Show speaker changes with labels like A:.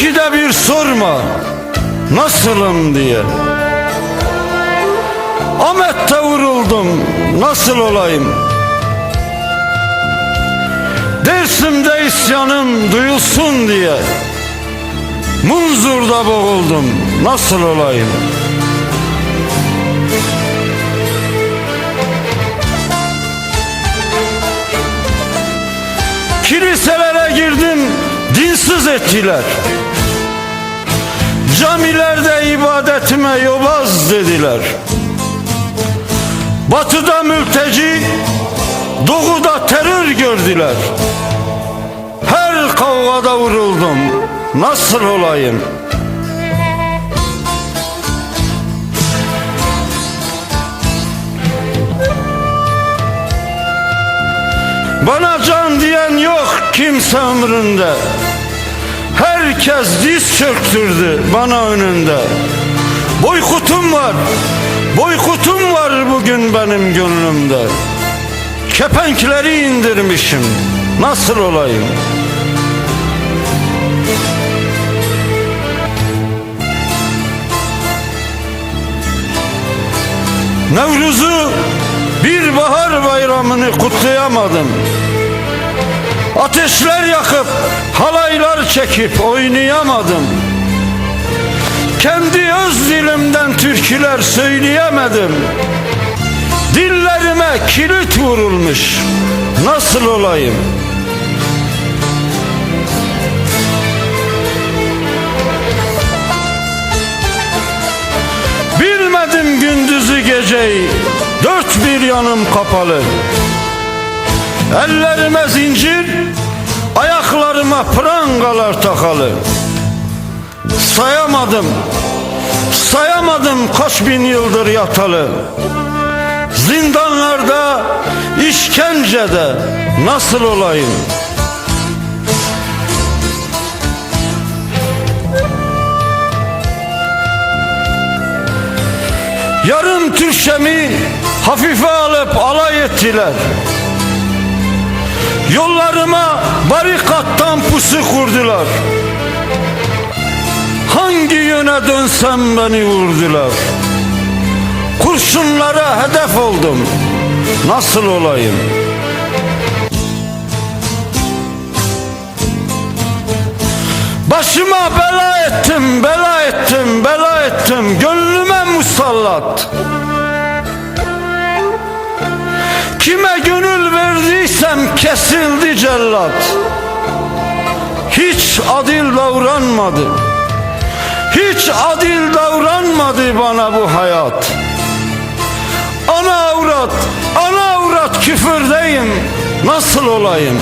A: İkide bir sorma nasılım diye. Ahmet'te vuruldum nasıl olayım? Dersimde isyanım duyulsun diye. Munzur'da boğuldum nasıl olayım? Kiliselere girdim dinsiz ettiler Camilerde ibadetime yobaz dediler. Batıda mülteci Doğuda terör gördüler. Her kavgada vuruldum Nasıl olayım? Bana can diyen yok kimse ömründe Herkes diz çöktürdü bana önünde. Boykutum var Boykutum var bugün benim gönlümde. Kepenkleri indirmişim Nasıl olayım? Nevruz'u bir bahar bayramını kutlayamadım Ateşler yakıp halaylar çekip oynayamadım. Kendi öz dilimden türküler söyleyemedim. Dillerime kilit vurulmuş Nasıl olayım? Bilmedim gündüzü geceyi Dört bir yanım kapalı. Ellerime zincir Ayaklarıma prangalar takalı. Sayamadım Sayamadım kaç bin yıldır yatalı. Zindanlarda işkencede Nasıl olayım? Yarım Türkçemi hafife alıp alay ettiler Yollarıma barikattan pusu kurdular. Hangi yöne dönsem beni vurdular. Kurşunlara hedef oldum. Nasıl olayım? Başıma bela ettim, bela ettim, bela ettim. Gönlüme musallat. Kime gönül verdiysem kesildi cellat. Hiç adil davranmadı. Hiç adil davranmadı bana bu hayat. Ana avrat, ana avrat küfürdeyim. Nasıl olayım